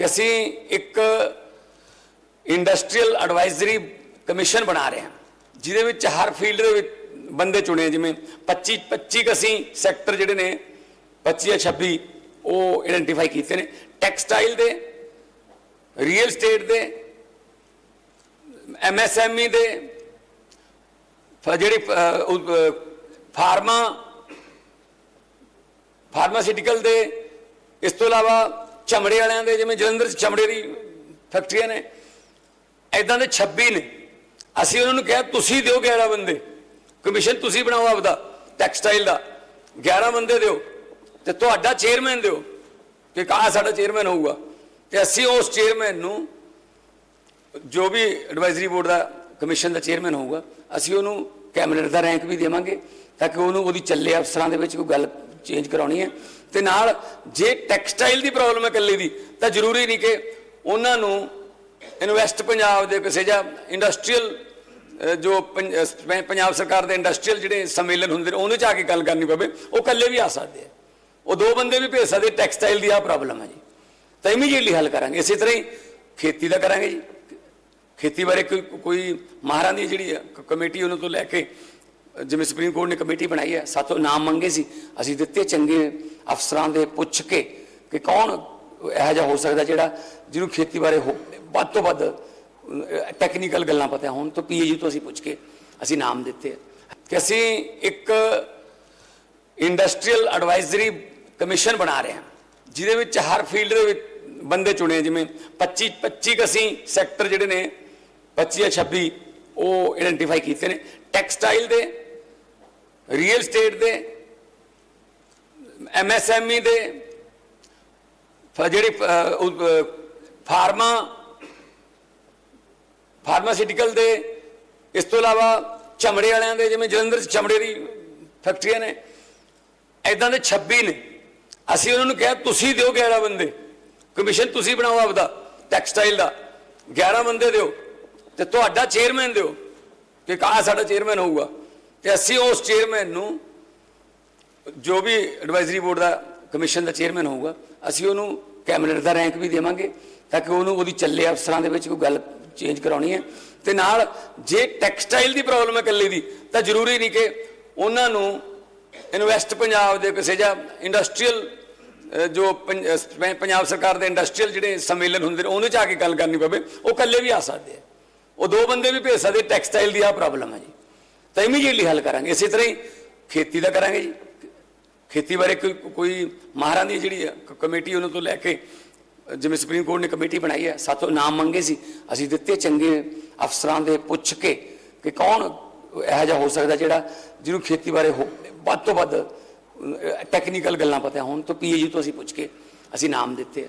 ਕਿ ਅਸੀਂ ਇੱਕ ਇੰਡਸਟਰੀਅਲ ਐਡਵਾਈਜ਼ਰੀ ਕਮਿਸ਼ਨ ਬਣਾ ਰਹੇ ਹਾਂ, ਜਿਹਦੇ ਵਿੱਚ ਹਰ ਫੀਲਡ ਦੇ ਵਿੱਚ ਬੰਦੇ ਚੁਣੇ ਜਿਵੇਂ 25 25 ਕੁ ਅਸੀਂ ਸੈਕਟਰ ਜਿਹੜੇ ਨੇ 25 ਜਾਂ 26 ਉਹ ਆਇਡੈਂਟੀਫਾਈ ਕੀਤੇ ਨੇ। ਟੈਕਸਟਾਈਲ ਦੇ ਰੀਅਲ ਸਟੇਟ ਦੇ ਐਮਐਸਐਮਈ E ਦੇ ਜਿਹੜੀ ਫਾਰਮਾ ਫਾਰਮਾਸਿਊਟੀਕਲ ਦੇ, ਇਸ ਤੋਂ ਇਲਾਵਾ ਚਮੜੇ ਵਾਲਿਆਂ ਦੇ, ਜਿਵੇਂ ਜਲੰਧਰ 'ਚ ਚਮੜੇ ਦੀ ਫੈਕਟਰੀਆਂ ਨੇ ਐਦਾਂ ਦੇ 26 ਨੇ। ਅਸੀਂ ਉਹਨਾਂ ਨੂੰ ਕਿਹਾ, ਤੁਸੀਂ ਦਿਓ 11 ਬੰਦੇ। ਕਮਿਸ਼ਨ ਤੁਸੀਂ ਬਣਾਓ ਆਪਦਾ ਟੈਕਸਟਾਈਲ ਦਾ। 11 ਬੰਦੇ ਦਿਓ ਤੇ ਤੁਹਾਡਾ ਚੇਅਰਮੈਨ ਦਿਓ ਕਿ ਕਾ ਸਾਡਾ ਚੇਅਰਮੈਨ ਹੋਊਗਾ। ਤੇ ਅਸੀਂ ਉਸ ਚੇਅਰਮੈਨ ਨੂੰ ਜੋ ਵੀ ਐਡਵਾਈਜ਼ਰੀ ਬੋਰਡ ਦਾ ਕਮਿਸ਼ਨ ਦਾ ਚੇਅਰਮੈਨ ਹੋਊਗਾ, ਅਸੀਂ ਉਹਨੂੰ ਕੈਬਨਿਟ ਦਾ ਰੈਂਕ ਵੀ ਦੇਵਾਂਗੇ, ਤਾਂ ਕਿ ਉਹਨੂੰ ਉਹਦੀ ਚੱਲੇ ਅਫਸਰਾਂ ਦੇ ਵਿੱਚ ਕੋਈ ਗੱਲ ਚੇਂਜ ਕਰਾਉਣੀ ਹੈ। ਤੇ ਨਾਲ ਜੇ ਟੈਕਸਟਾਈਲ ਦੀ ਪ੍ਰੋਬਲਮ ਹੈ ਇਕੱਲੇ ਦੀ, ਤਾਂ ਜ਼ਰੂਰੀ ਨਹੀਂ ਕਿ ਉਹਨਾਂ ਨੂੰ ਇਨਵੈਸਟ ਪੰਜਾਬ ਦੇ ਕਿਸੇ ਜਾਂ ਇੰਡਸਟਰੀਅਲ ਜੋ ਪੰਜਾਬ ਸਰਕਾਰ ਦੇ ਇੰਡਸਟਰੀਅਲ ਜਿਹੜੇ ਸੰਮੇਲਨ ਹੁੰਦੇ ਨੇ, ਉਹਦੇ ਚ ਆ ਕੇ ਗੱਲ ਕਰਨੀ ਪਵੇ। ਉਹ ਇਕੱਲੇ ਵੀ ਆ ਸਕਦੇ ਆ। ਉਹ ਦੋ ਬੰਦੇ ਵੀ ਭੇਜ ਸਕਦੇ ਟੈਕਸਟਾਈਲ ਦੀ ਆ ਪ੍ਰੋਬਲਮ ਹੈ ਜੀ। ਤਾਂ ਇਮੀਡੀਏਟਲੀ ਹੱਲ ਕਰਾਂਗੇ। ਇਸੇ ਤਰ੍ਹਾਂ ਹੀ ਖੇਤੀ ਦਾ ਕਰਾਂਗੇ ਜੀ। ਖੇਤੀ ਬਾਰੇ ਕੋਈ ਕੋਈ ਮਾਹਰਾਂ ਦੀ ਜਿਹੜੀ ਕਮੇਟੀ ਉਹਨਾਂ ਤੋਂ ਲੈ ਕੇ ਜਿਵੇਂ ਸੁਪਰੀਮ ਕੋਰਟ ਨੇ ਕਮੇਟੀ ਬਣਾਈ ਹੈ, ਸਾਥੋਂ ਨਾਮ ਮੰਗੇ ਸੀ, ਅਸੀਂ ਦਿੱਤੇ ਚੰਗੇ ਅਫਸਰਾਂ ਦੇ ਪੁੱਛ ਕੇ ਕਿ ਕੌਣ ਇਹੋ ਜਿਹਾ ਹੋ ਸਕਦਾ ਜਿਹੜਾ ਜਿਹਨੂੰ ਖੇਤੀ ਬਾਰੇ ਹੋ- ਵੱਧ ਤੋਂ ਵੱਧ ਟੈਕਨੀਕਲ ਗੱਲਾਂ ਪਤਾ ਹੋਣ ਤੋਂ ਪੀਏਯੂ ਤੋਂ ਅਸੀਂ ਪੁੱਛ ਕੇ ਅਸੀਂ ਨਾਮ ਦਿੱਤੇ। ਆ ਕਿ ਅਸੀਂ ਇੱਕ ਇੰਡਸਟਰੀਅਲ ਐਡਵਾਈਜ਼ਰੀ ਕਮਿਸ਼ਨ ਬਣਾ ਰਹੇ ਹਾਂ, ਜਿਹਦੇ ਵਿੱਚ ਹਰ ਫੀਲਡ ਦੇ ਵਿੱਚ ਬੰਦੇ ਚੁਣੇ ਜਿਵੇਂ 25 25 ਕੁ ਅਸੀਂ ਸੈਕਟਰ ਜਿਹੜੇ ਨੇ 25 ਜਾਂ 26 ਉਹ ਆਇਡੈਂਟੀਫਾਈ ਕੀਤੇ ਨੇ। ਟੈਕਸਟਾਈਲ ਦੇ ਰੀਅਲ ਸਟੇਟ ਦੇ ਐਮਐਸਐਮਈ E ਦੇ ਫ- ਜਿਹੜੀ ਅਹ, ਫਾਰਮਾ ਫਾਰਮਾਸਿਊਟੀਕਲ ਦੇ ਇਸ ਤੋਂ ਇਲਾਵਾ ਚਮੜੇ ਵਾਲਿਆਂ ਦੇ ਜਿਵੇਂ ਜਲੰਧਰ 'ਚ ਚਮੜੇ ਦੀ ਫੈਕਟਰੀਆਂ ਨੇ। ਐਦਾਂ ਦੇ 26 ਨੇ। ਅਸੀਂ ਉਹਨਾਂ ਨੂੰ ਕਿਹਾ ਤੁਸੀਂ ਦਿਓ 11 ਬੰਦੇ। ਕਮਿਸ਼ਨ ਤੁਸੀਂ ਬਣਾਓ ਆਪਦਾ। ਟੈਕਸਟਾਈਲ ਦਾ। 11 ਬੰਦੇ ਦਿਓ। ਤੇ ਤੁਹਾਡਾ ਚੇਅਰਮੈਨ ਦਿਓ ਕਿ ਕਾ ਸਾਡਾ ਚੇਅਰਮੈਨ ਹੋਊਗਾ। ਤੇ ਅਸੀਂ ਉਸ ਚੇਅਰਮੈਨ ਨੂੰ ਜੋ ਵੀ ਐਡਵਾਈਜ਼ਰੀ ਬੋਰਡ ਦਾ ਕਮਿਸ਼ਨ ਦਾ ਚੇਅਰਮੈਨ ਹੋਊਗਾ, ਅਸੀਂ ਉਹਨੂੰ ਕੈਬਨਿਟ ਦਾ ਰੈਂਕ ਵੀ ਦੇਵਾਂਗੇ ਤਾਂ ਕਿ ਉਹਨੂੰ ਉਹਦੀ ਚੱਲੇ ਅਫਸਰਾਂ ਦੇ ਵਿੱਚ ਕੋਈ ਗੱਲ ਚੇਂਜ ਕਰਾਉਣੀ ਹੈ। ਤੇ ਨਾਲ ਜੇ ਟੈਕਸਟਾਈਲ ਦੀ ਪ੍ਰੋਬਲਮ ਹੈ ਇਕੱਲੇ ਦੀ, ਤਾਂ ਜ਼ਰੂਰੀ ਨਹੀਂ ਕਿ ਉਹਨਾਂ ਨੂੰ ਇਨਵੈਸਟ ਪੰਜਾਬ ਦੇ ਕਿਸੇ ਜਾਂ ਇੰਡਸਟਰੀਅਲ ਜੋ ਪੰਜਾਬ ਸਰਕਾਰ ਦੇ ਇੰਡਸਟਰੀਅਲ ਜਿਹੜੇ ਸੰਮੇਲਨ ਹੁੰਦੇ ਨੇ ਉਹਦੇ ਚ ਆ ਕੇ ਗੱਲ ਕਰਨੀ ਪਵੇ, ਉਹ ਇਕੱਲੇ ਵੀ ਆ ਸਕਦੇ ਆ। ਉਹ ਦੋ ਬੰਦੇ ਵੀ ਭੇਜ ਸਕਦੇ, ਟੈਕਸਟਾਈਲ ਦੀ ਆ ਪ੍ਰੋਬਲਮ ਹੈ ਜੀ। ਤਾਂ ਇਮੀਡੀਏਟਲੀ ਹੱਲ ਕਰਾਂਗੇ। ਇਸੇ ਤਰ੍ਹਾਂ ਹੀ ਖੇਤੀ ਦਾ ਕਰਾਂਗੇ ਜੀ। ਖੇਤੀ ਬਾਰੇ ਕੋਈ ਕੋਈ ਮਾਹਰਾਂ ਦੀ ਜਿਹੜੀ ਕਮੇਟੀ ਉਹਨਾਂ ਤੋਂ ਲੈ ਕੇ, ਜਿਵੇਂ ਸੁਪਰੀਮ ਕੋਰਟ ਨੇ ਕਮੇਟੀ ਬਣਾਈ ਹੈ, ਸਾਥੋਂ ਨਾਮ ਮੰਗੇ ਸੀ। ਅਸੀਂ ਦਿੱਤੇ ਚੰਗੇ ਅਫਸਰਾਂ ਦੇ ਪੁੱਛ ਕੇ ਕਿ ਕੌਣ ਇਹੋ ਜਿਹਾ ਹੋ ਸਕਦਾ ਜਿਹੜਾ, ਜਿਹਨੂੰ ਖੇਤੀ ਬਾਰੇ ਹੋ- ਵੱਧ ਤੋਂ ਵੱਧ ਟੈਕਨੀਕਲ ਗੱਲਾਂ ਪਤਾ ਹੋਣ ਤੋਂ ਪੀਏਯੂ ਤੋਂ ਅਸੀਂ ਪੁੱਛ ਕੇ ਅਸੀਂ ਨਾਮ ਦਿੱਤੇ